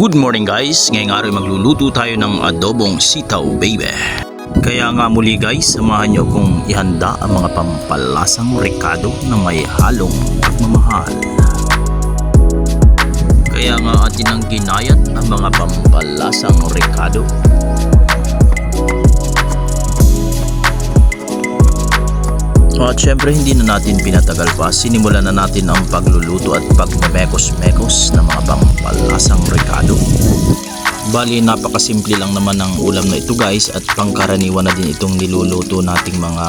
Good morning guys! Ngayong araw magluluto tayo ng adobong sitaw baby. Kaya nga muli guys, samahan nyo kong ihanda ang mga pampalasang rekado na may halong pagmamahal. Kaya nga atin ang ginayat ang mga pampalasang rekado. At syempre hindi na natin pinatagal pa, sinimulan na natin ang pagluluto at pagmemekos-mekos ng mga pampalasang rekado. Bali napakasimple lang naman ng ulam na ito guys at pangkaraniwan na din itong niluluto nating mga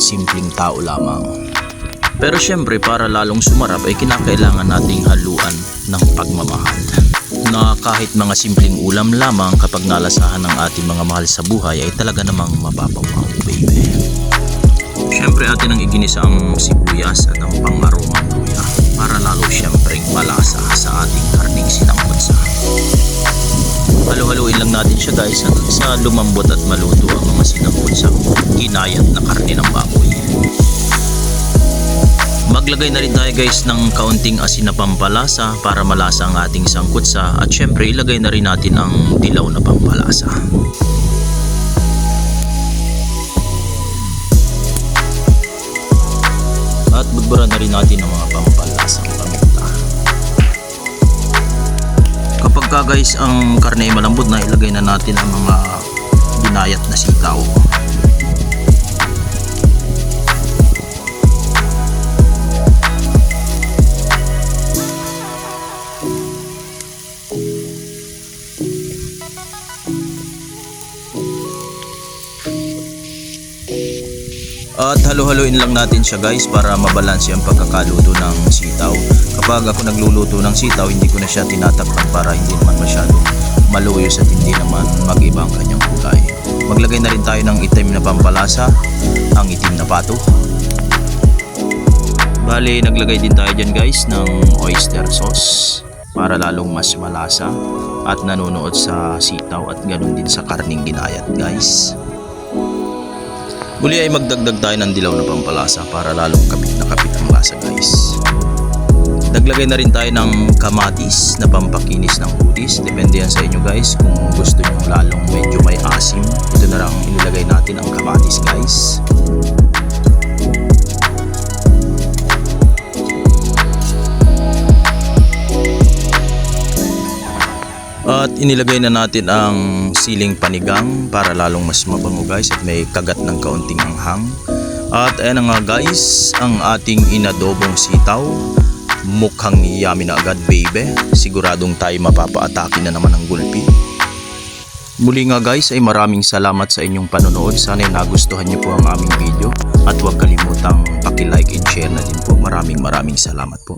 simpleng tao lamang. Pero syempre para lalong sumarap ay kinakailangan nating haluan ng pagmamahal. Na kahit mga simpleng ulam lamang kapag nalasahan ng ating mga mahal sa buhay ay talaga namang mapapawaw baby. Siyempre atin ang iginisa ang sibuyas at ang pangaromang luya para lalo siyempre malasa sa ating karning sinangkotsa. Halo-haluin lang natin siya guys hanggang sa lumambot at maluto ang mga sinangkotsa ginayat na karne ng baboy. Maglagay na rin tayo guys ng kaunting asin na pampalasa para malasa ang ating sangkutsa at syempre ilagay na rin natin ang dilaw na pampalasa. At budburan na rin natin ang mga pampalasang paminta. Kapag ka guys ang karne ay malambot na ilagay na natin ang mga binayat na sitaw. At halo-haloin lang natin siya guys para mabalanse ang pagkakaluto ng sitaw. Kapag ako nagluluto ng sitaw, hindi ko na siya tinatakpan para hindi naman masyado maluyos at hindi naman mag-iba ang kanyang kulay. Maglagay na rin tayo ng itim na pampalasa, ang itim na pato. Bali, naglagay din tayo dyan guys ng oyster sauce para lalong mas malasa at nanonood sa sitaw at ganun din sa karning ginayat guys. Muli ay magdagdag tayo ng dilaw na pampalasa para lalong kapit na kapit ang lasa guys. Naglagay na rin tayo ng kamatis na pampakinis ng kutis. Depende yan sa inyo guys kung gusto nyo lalong medyo may asim. Ito na lang inilagay natin ang kamatis guys. At inilagay na natin ang siling panigang para lalong mas mabango guys at may kagat ng kaunting anghang. At ayan nga guys, ang ating inadobong sitaw. Mukhang yummy na agad baby. Siguradong tayo mapapaatake na naman ng gulpi. Muli nga guys ay maraming salamat sa inyong panonood. Sana ay nagustuhan niyo po ang aming video. At huwag kalimutang paki-like and share na din po. Maraming maraming salamat po.